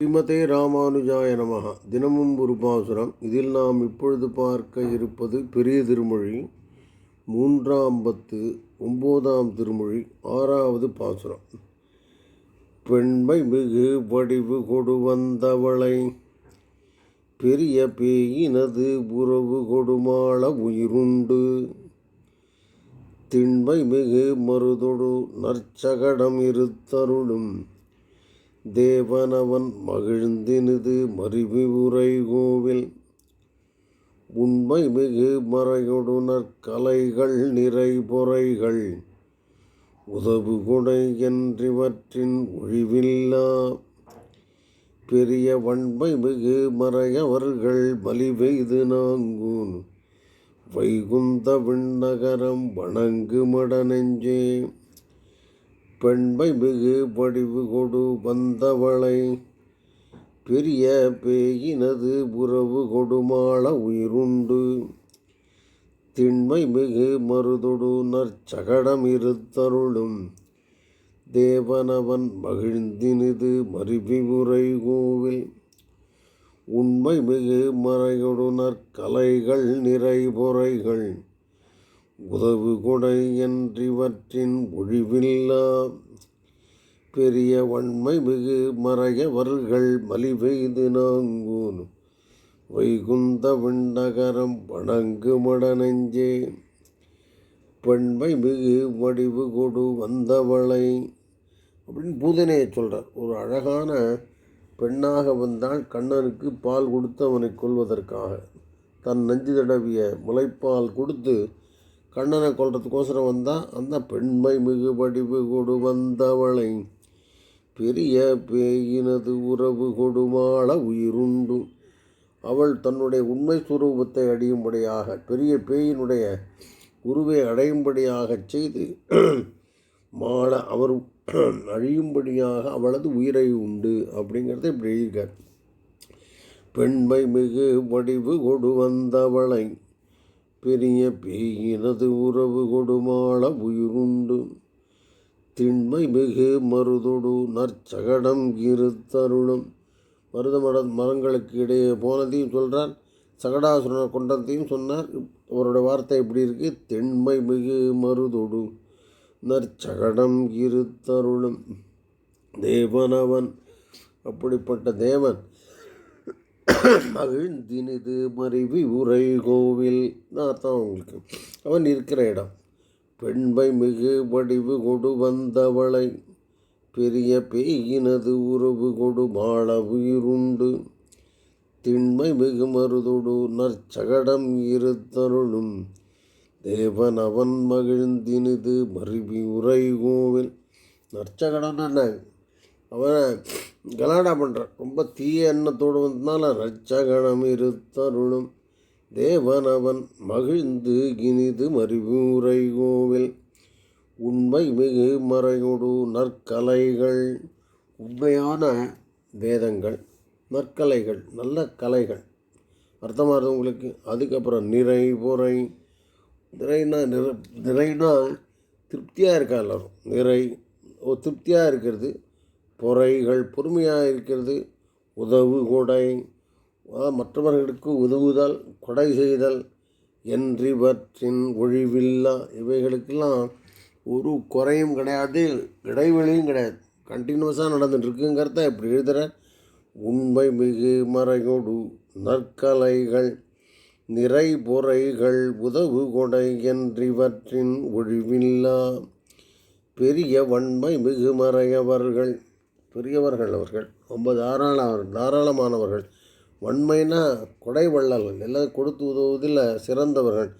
ஸ்ரீமதே ராமானுஜாய நமகா தினமும் ஒரு பாசுரம். இதில் நாம் இப்பொழுது பார்க்க இருப்பது பெரிய திருமொழி மூன்றாம் பத்து ஒம்போதாம் திருமொழி ஆறாவது பாசுரம். பெண்மை மிகு வடிவு கொடு வந்தவளை பெரிய பேயினது உறவு கொடுமாள உயிருண்டு. திண்மை மிகு மருதொடு நற்சகடம் இருத்தருளும் தேவனவன் மகிழ்ந்தினிது மறிவு உரை கோவில் உண்மை மிகு மறையொடு கலைகள் நிறை பொறைகள். உதவு கொடை என்றிவற்றின் ஒழிவில்லா. பெரிய வன்மை மிகு மறையவர்கள் மலிவெய்து நாங்கூன். வைகுந்த விண்ணகரம் வணங்கு நெஞ்சே பெண்மை மிகு வடிவு கொடு வந்தவளை. பெரிய பேயினது உறவு கொடுமாள உயிருண்டு. திண்மை மிகு மருதொடு நற்சகடம் இருத்தருளும். தேவனவன் மகிழ்ந்தினிது மருவி கோவில் உண்மை மிகு மறையொடுனர் நற்கலைகள் நிறைபுறைகள். உதவு கொடை என்றிவற்றின் ஒழிவில்லா. பெரிய வன்மை மிகு மறையவர்கள் மலிவெய்து நாங்கூன். வைகுந்த விண்ணகரம் வணங்கு மடநெஞ்சே. பெண்மை மிகு வடிவு கொடு வந்தவளை. அப்படின்னு பூதனையை சொல்கிறார் ஒரு அழகான பெண்ணாக வந்தால் கண்ணனுக்கு பால் கொடுத்து அவனை கொள்வதற்காக தன் நஞ்சு தடவிய முளைப்பால் கொடுத்து கண்ணனை கொள்றதுக்கோசரம் வந்தால் அந்த பெண்மை மிகு வடிவு கொடு வந்தவளை பெரிய பேயினது உறவு கொடுமாள உயிருண்டு. அவள் தன்னுடைய உண்மை சுரூபத்தை அடையும்படியாக பெரிய பேயினுடைய உருவை அடையும்படியாகச் செய்து மாள அவர் அழியும்படியாக அவளது உயிரை உண்டு அப்படிங்கிறத இப்படி எழுதியிருக்கார். பெண்மை மிகு வடிவு கொடு வந்தவளை பெரிய பேயினது உறவு கொடுமாள உயிருண்டு. திண்மை மிகு மருதொடு நற்சகடம் இருத்தருளும். மருத மட மரங்களுக்கு இடையே போனதையும் சொல்கிறார் சகடாசுரனை கொண்டதையும் சொன்னார். அவரோட வார்த்தை எப்படி இருக்கு? தென்மை மிகு மருதொடு நற்சகடம் இருத்தருளும். தேவனவன் அப்படிப்பட்ட தேவன். மகிழ்ந்தினிது மறைவி உரை கோவில் அர்த்தம் அவங்களுக்கு. அவன் இருக்கிற இடம். பெண்மை மிகு வடிவு கொடு வந்தவளை. பெரிய பேயினது உறவு கொடு மாள உயிருண்டு. திண்மை மிகு மருதொடு நற்சகடம் இருத்தருளும். தேவன் அவன் மகிழ்ந்தினிது மருவி உரை கோவில் நற்சகடம் என்ன? அவனை கலாடா பண்ணுறான் ரொம்ப தீய எண்ணத்தோடு வந்தனால ரச்சகணம் இருத்தருளும். தேவன் அவன் மகிழ்ந்து இனிது மறிவுரை கோவில். உண்மை மிகு மறையொடு நற்கலைகள். உண்மையான வேதங்கள் நற்கலைகள் நல்ல கலைகள். அர்த்தமாக உங்களுக்கு. அதுக்கப்புறம் நிறை பொறை. நிறைனா நிற நிறைனா திருப்தியாக இருக்கா எல்லோரும்? நிறை. ஓ திருப்தியாக இருக்கிறது. பொறைகள் பொறுமையாக இருக்கிறது உதவு கொடை. மற்றவர்களுக்கு உதவுதல் கொடை செய்தல் என்றிவற்றின் ஒழிவில்லா. இவைகளுக்கெல்லாம் ஒரு குறையும் கிடையாது இடைவெளியும் கிடையாது. கண்டினியூஸாக நடந்துட்டுருக்குங்கிறத இப்படி எழுதுகிற உண்மை மிகு மறையோடு நற்கலைகள் நிறை பொறைகள் உதவு கொடை என்றிவற்றின் ஒழிவில்லா. பெரிய வன்மை மிகு மறையவர்கள் பெரியவர்கள் அவர்கள் ரொம்ப தாராள தாராளமானவர்கள். வன்மைனா கொடை வள்ளல்கள் எல்லாம் கொடுத்து உதவுவதில் சிறந்தவர்கள்.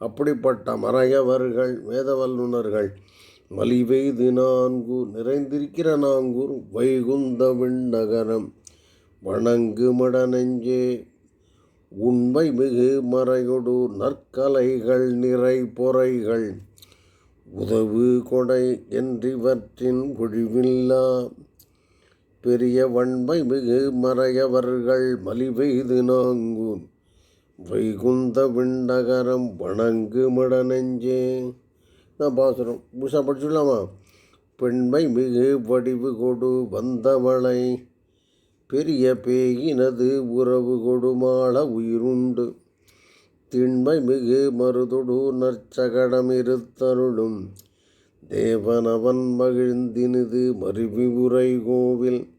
அப்படிப்பட்ட மறையவர்கள் வேத வல்லுநர்கள் மலிவெய்து நான்கூர் நிறைந்திருக்கிற நாங்கூர் வைகுந்த விண்ணகரம். வணங்கு மடநெஞ்சே உண்மை மிகு மறையொடு நற்கலைகள் நிறை பொறைகள். உதவு கொடை என்றிவற்றின் பொழிவில்லா பெரிய வன்மை மிகு மறையவர்கள் மலிவெய்து நாங்கூன். வைகுந்த விண்ணகரம் வணங்கு மட நெஞ்சே நான் பாசுகிறோம் புதுசாக படிச்சுடலாமா? பெண்மை மிகு வடிவு கொடு வந்தவளை. பெரிய பேயினது உறவு கொடுமாள உயிருண்டு. திண்மை மிகு மருதொடு நற்சகடமிருத்தருளும் தேவனவன் மகிழ்ந்தினிது மருவி உரை கோவில்.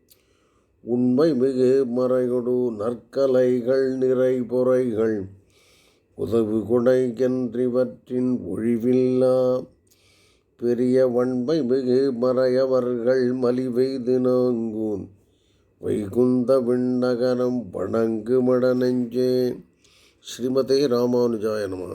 உண்மை மிகு மறைகொடு நற்கலைகள் நிறை பொறைகள். உதவு கொடைகென்றிவற்றின் ஒழிவில்லா. பெரிய வண்மை மிகு மறையவர்கள் மலிவெய்து நாங்கூன் வைகுந்த விண்ணகரம் வணங்கு மடநெஞ்சே ஸ்ரீமதே ராமானுஜாய நம